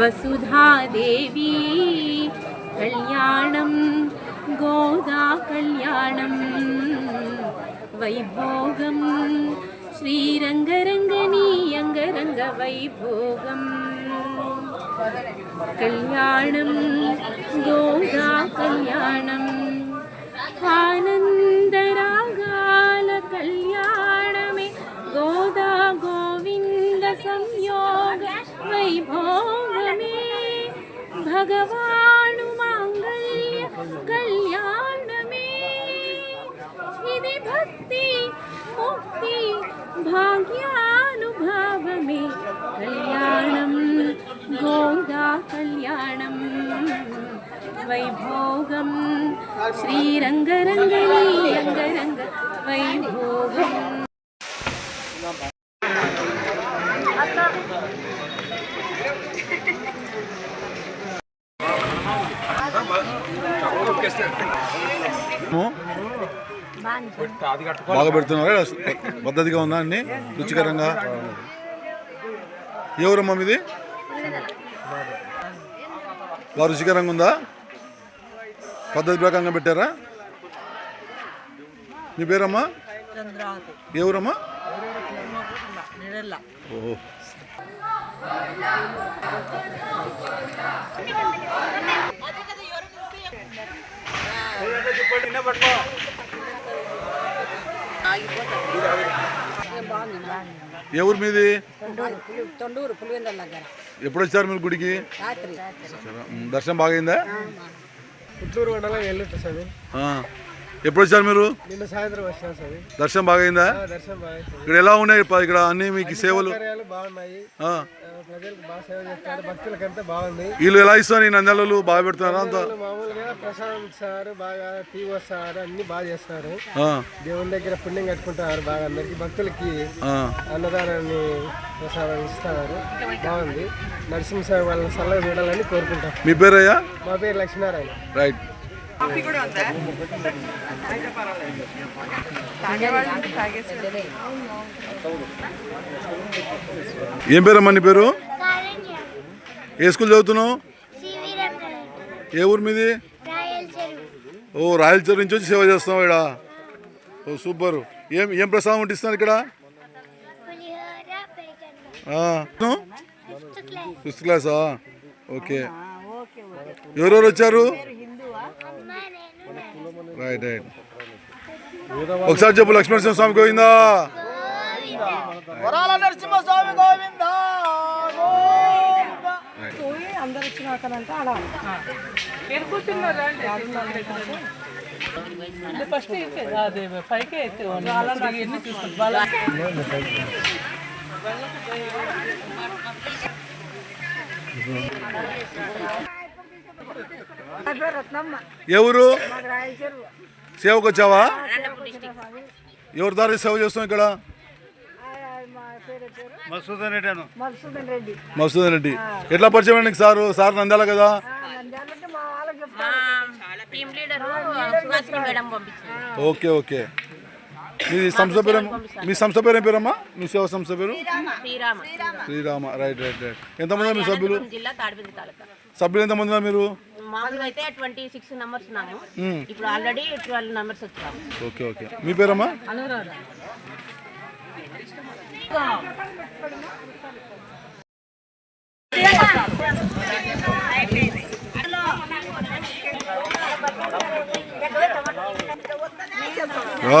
वसुधादेवी कल्याणं गोदा कल्याणं वैभोगं श्रीरङ्गरङ्गनीयङ्गरङ्गवैभोगम् कल्याणं गोदा कल्याणम् आनन्दरागालकल्याणमे భగవాను మాంగళ్య కళ్యాణమే ఇది భక్తి ముక్తి భాగ్యానుభావమే కళ్యాణం గోదా కళ్యాణం వైభోగం శ్రీరంగరంగ రంగ వైభోగం బాగా పెడుతున్నారా పద్ధతిగా ఉందా అన్ని? రుచికరంగా? ఎవరమ్మా మీది? బాగా రుచికరంగా ఉందా? పద్ధతి ప్రకారంగా పెట్టారా? మీ పేరమ్మా? ఎవరమ్మా ఏ ఊరమ్మా? ఓహో. ఏ ఊరు మీది? తొండూరు పులివెందల దగ్గర. ఎప్పుడు వచ్చారు మీరు గుడికి? దర్శనం బాగైందా? పుత్తూరు మండలం స్వామి ఆ. ఎప్పుడు వచ్చారు మీరు? నిన్న సాయంత్రం వచ్చినాం స్వామి దర్శనం బాగైందా? ఆ, దర్శనం బాగా. ఇక్కడ ఎలా ఉన్నాయి? ఇక్కడ అన్ని మీకు సేవలు బాగున్నాయి. ప్రజలకు బాగా సేవ చేస్తారు భక్తులకంతా బాగుంది. వీళ్ళు ఎలా ఇస్తారు ఈ నంద్యాలలో బాగా పెడుతున్నారా అంత? మామూలుగా ప్రసాదం ఇస్తారు బాగా టీ వస్తారు అన్ని బాగా చేస్తారు. ఆ, దేవుని దగ్గర పుణ్యం కట్టుకుంటారు బాగా అందరికి. భక్తులకి ఆ. అన్నదానాన్ని ప్రసాదం ఇస్తారు. బాగుంది. నరసింహస్వామి వాళ్ళని చల్లగా చూడాలని కోరుకుంటాం. మీ పేరయ్యా? మా పేరు లక్ష్మీనారాయణ. రైట్. ఏం పేరమ్మా నీ పేరు? ఏ స్కూల్ చదువుతున్నావు? ఏ ఊరు మీది? ఓ రాయల చెరువు నుంచి వచ్చి సేవ చేస్తున్నావు ఇక్కడ. ఓ సూపర్. ఏం ఏం ప్రసాదం వడ్డిస్తున్నారు ఇక్కడ? ఫిఫ్త్ క్లాసా? ఓకే. ఎవరెవరు వచ్చారు? రైట్ రైట్ ఒకసారి చెప్పు లక్ష్మణ స్వామి గోవిందా అందరు వచ్చినాకనంటే ఆడ ఫస్ట్ అయితే అదే పైకి తీసుకుంటారు నా పేరు రత్నమ్మ ఎవరు? సేవకు వచ్చావా? ఎవరి దారి సేవ చేస్తాం ఇక్కడ? రెడ్డి మసూదన్ రెడ్డి. ఎట్లా పరిచయం అండి సారు? సార్ నంద్యాల కదా? Okay okay. మీ సంస్థ పేరు మీ సంస్థ పేరు ఏం పేరమ్మా? మీ సేవ సంస్థ పేరు? Srirama. Srirama. Right right right ఎంతమంది మీ సభ్యులు? జిల్లా తాడిపత్రి తాలూకా. సభ్యులు ఎంతమంది మీరు? మామూలుగా అయితే ట్వంటీ సిక్స్ నెంబర్స్ ఉన్నాము. ఇప్పుడు ఆల్రెడీ ట్వెల్వ్ నెంబర్స్ వచ్చాము ఓకే ఓకే. మీ పేరమ్మా? ఆ.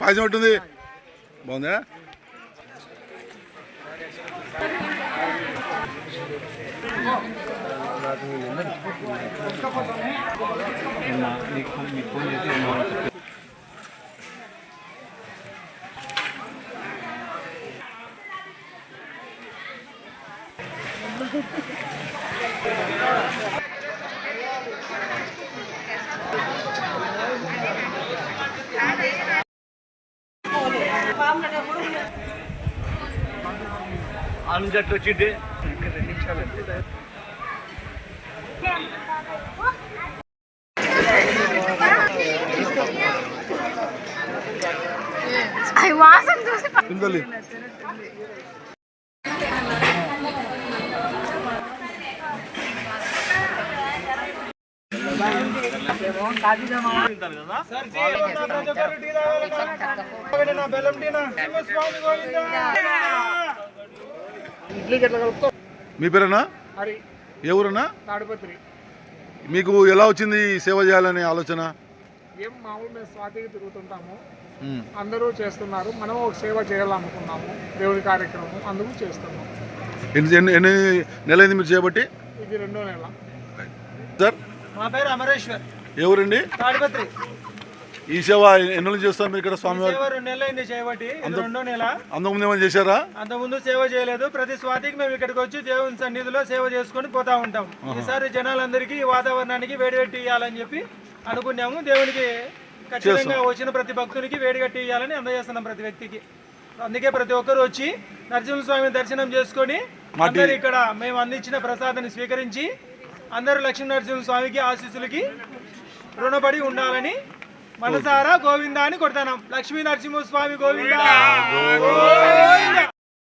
పాయసం ఉంటుంది బాగుందా Thank you. ఆనందట్లు వచ్చింది రెండు నిమిషాలు వాసన చూసి కదా బెల్లం మీ పేరేనా? హరి. ఏ ఊరన్నా? తాడిపత్రి. మీకు ఎలా వచ్చింది ఈ సేవ చేయాలనే ఆలోచన? ఏం మామూలు మేము స్వాతికి తిరుగుతుంటాము. అందరూ చేస్తున్నారు. మనం ఒక సేవ చేయాలనుకున్నాము. దేవుడి కార్యక్రమం అందుకు చేస్తున్నాం. ఎన్ని ఎన్ని ఎన్ని నెలైంది మీరు చేయబట్టి ఇది రెండో నెల. సార్? మా పేరు అమరేశ్వర్. ఏ ఊరండి? తాడిపత్రి. ఈ సేవ ఎన్ని రోజులు చేస్తారు మీరు ఇక్కడ స్వామివారి? సేవ రెండు నెలలు అయింది చేయబట్టి. ఇది రెండో నెల. అంతకుముందు ఏమైనా చేశారా? అంతకుముందు సేవ చేయలేదు. ప్రతి స్వాతికి మేము ఇక్కడికి వచ్చి దేవుని సన్నిధిలో సేవ చేసుకొని పోతా ఉంటాం. ఈసారి జనాలందరికీ ఈ వాతావరణానికి వేడిగట్టి ఇవ్వాలని చెప్పి అనుకున్నాము. దేవునికి ఖచ్చితంగా వచ్చిన ప్రతి భక్తునికి వేడిగట్టి ఇవ్వాలని అందజేస్తున్నాం ప్రతి వ్యక్తికి. అందుకే ప్రతి ఒక్కరు వచ్చి నరసింహస్వామి దర్శనం చేసుకొని అందరు ఇక్కడ మేము అందించిన ప్రసాదాన్ని స్వీకరించి అందరూ లక్ష్మీ నరసింహ స్వామికి ఆశీస్సులకి రుణపడి ఉండాలని మనసారా గోవిందా అని కొడతాం. లక్ష్మీ నరసింహ స్వామి గోవిందా. గోవిందా.